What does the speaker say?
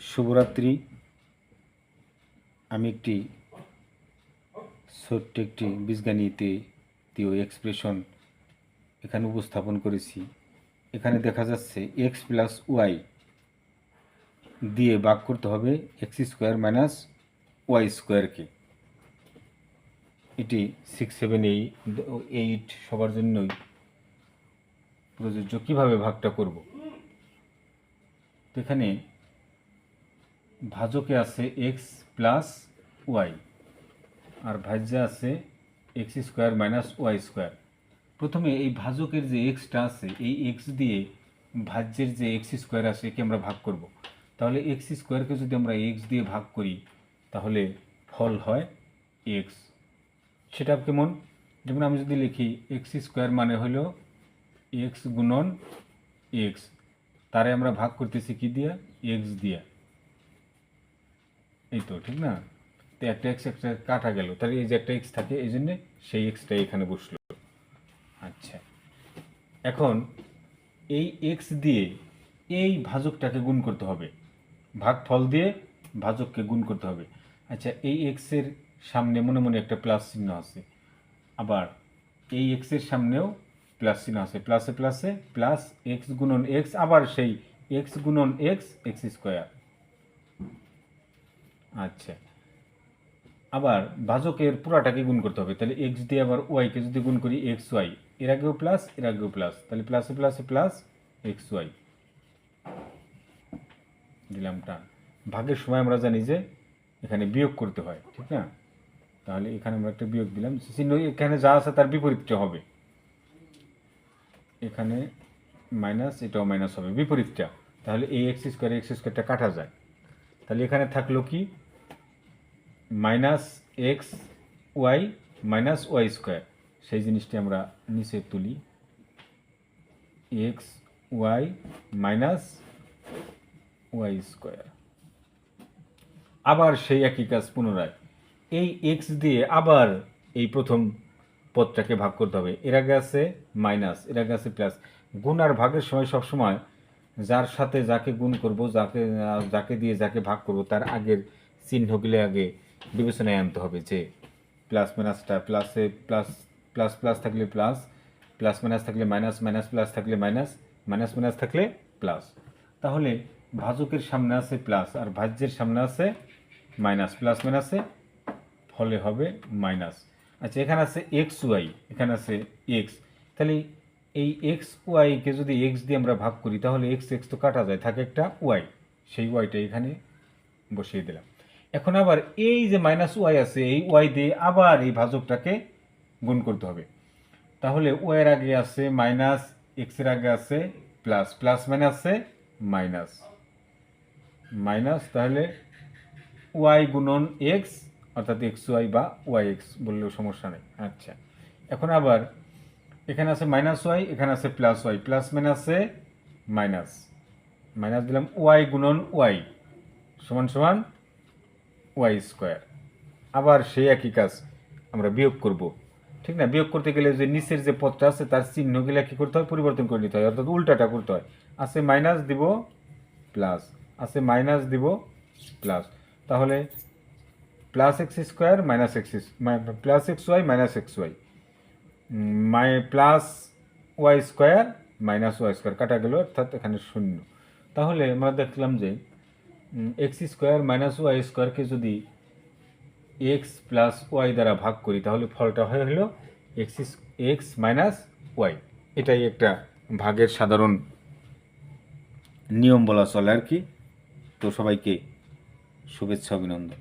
শুভরাত্রি। আমি একটি ছোট্ট একটি বীজগাণিতে তীয় এক্সপ্রেশন এখানে উপস্থাপন করেছি। এখানে দেখা যাচ্ছে এক্স প্লাস ওয়াই দিয়ে ভাগ করতে হবে এক্স স্কোয়ার মাইনাস ওয়াই স্কোয়ারকে এটি সিক্স সেভেন এইট সবার জন্যই প্রযোজ্য। কীভাবে ভাগটা করব? তো এখানে ভাজকে আছে এক্স প্লাস ওয়াই আর ভাজ্যে আছে x square minus y square প্রথমে এই ভাজকের যে এক্সটা আছে, এই এক্স দিয়ে ভাজ্যের যে এক্স স্কোয়ার আছে, একে আমরা ভাগ করব। তাহলে এক্স স্কোয়ারকে যদি আমরা এক্স দিয়ে ভাগ করি, তাহলে ফল হয় এক্স সেটা কেমন? যেমন আমি যদি লিখি এক্স স্কোয়ার মানে হলো এক্স গুণন এক্স তারে আমরা ভাগ করতেছি কি দিয়া? এক্স দিয়া। এই তো, ঠিক না? তো একটা এক্স একটা কাটা গেল, তাহলে এই যে একটা এক্স থাকে, এই জন্যে সেই এক্সটা এখানে বসল। আচ্ছা। এখন এই এক্স দিয়ে এই ভাজকটাকে গুণ করতে হবে। ভাগ ফল দিয়ে ভাজককে গুণ করতে হবে। আচ্ছা এই এক্সের সামনে মনে মনে একটা প্লাস চিহ্ন আছে। আবার এই এক্সের সামনেও প্লাস চিহ্ন আছে। প্লাসে প্লাসে প্লাস এক্স গুণন এক্স আবার সেই এক্স গুণন এক্স এক্স স্কোয়ার আচ্ছা। আবার ভাজকের পুরাটাকে গুণ করতে হবে, তাহলে এক্স দিয়ে আবার ওয়াইকে যদি গুণ করি এক্স ওয়াই এর আগেও প্লাস এর আগেও প্লাস তাহলে প্লাসে প্লাসে প্লাস এক্স ওয়াই দিলাম টান ভাগের সময় আমরা জানি যে এখানে বিয়োগ করতে হয়, ঠিক না? তাহলে এখানে আমরা একটা বিয়োগ দিলাম চিহ্ন এখানে যা আছে তার বিপরীতটা হবে। এখানে মাইনাস এটাও মাইনাস হবে, বিপরীতটা। তাহলে এই এক্স স্কোয়ার এক্স স্কোয়ারটা কাটা যায়। তাহলে এখানে থাকল কি? Minus x y minus y square. সেই জিনিসটি আমরা নিচে তুলি। X y minus y square. আবার সেই একই কাজ পুনরায়। এই এক্স দিয়ে আবার এই প্রথম পদটাকে ভাগ করতে হবে। এর আগে আছে মাইনাস, এর আগে আছে প্লাস। গুণ আর ভাগের সময় সবসময় যার সাথে যাকে গুণ করব, যাকে যাকে দিয়ে যাকে ভাগ করব, তার আগের চিহ্নগুলো আগে বিবেচনায় আনতে হবে যে প্লাস মাইনাসটা প্লাসে প্লাস প্লাস প্লাস থাকলে প্লাস প্লাস মাইনাস থাকলে মাইনাস মাইনাস প্লাস থাকলে মাইনাস মাইনাস মাইনাস থাকলে প্লাস তাহলে ভাজকের সামনে আছে প্লাস আর ভাজ্যের সামনে আছে মাইনাস প্লাস মাইনাসে ফলে হবে মাইনাস আচ্ছা এখানে আছে এক্স ওয়াই এখানে আছে এক্স তাহলে এই এক্স ওয়াইকে যদি এক্স দিয়ে আমরা ভাগ করি, তাহলে এক্স এক্স তো কাটা যায়, থাকে একটা ওয়াই সেই ওয়াইটা এখানে বসিয়ে দিলাম। এখন আবার এই যে মাইনাস ওয়াই আছে, এই ওয়াই দিয়ে আবার এই ভাজকটাকে গুণ করতে হবে। তাহলে ওয়ের আগে আছে মাইনাস এক্সের আগে আছে প্লাস প্লাস মানে আছে মাইনাস মাইনাস তাহলে ওয়াই গুণন এক্স অর্থাৎ এক্স ওয়াই বা ওয়াই এক্স বললেও সমস্যা নেই। আচ্ছা এখন আবার এখানে আছে মাইনাস ওয়াই এখানে আছে প্লাস ওয়াই প্লাস মানে আছে মাইনাস মাইনাস দিলাম ওয়াই গুণন ওয়াই সমান সমান ওয়াই স্কোয়ার। আবার সেই একই কাজ আমরা বিয়োগ করব। ঠিক না? বিয়োগ করতে গেলে যে নিচের যে পদটা আছে, তার চিহ্নগুলো কী করতে হয়? পরিবর্তন করে নিতে হয়। অর্থাৎ উল্টাটা করতে হয়। আছে মাইনাস দিব প্লাস আছে মাইনাস দিব প্লাস তাহলে plus x square minus x plus x y minus x y মাই plus y square minus y square কাটা গেল, অর্থাৎ এখানে শূন্য। তাহলে আমরা দেখলাম যে এক্স স্কোয়ার মাইনাস ওয়াই স্কোয়ারকে যদি এক্স প্লাস ওয়াই দ্বারা ভাগ করি, তাহলে ফলটা হয়ে হলো এক্স এক্স মাইনাস ওয়াই এটাই একটা ভাগের সাধারণ নিয়ম বলা চলে আর কি। তো সবাইকে শুভেচ্ছা, অভিনন্দন।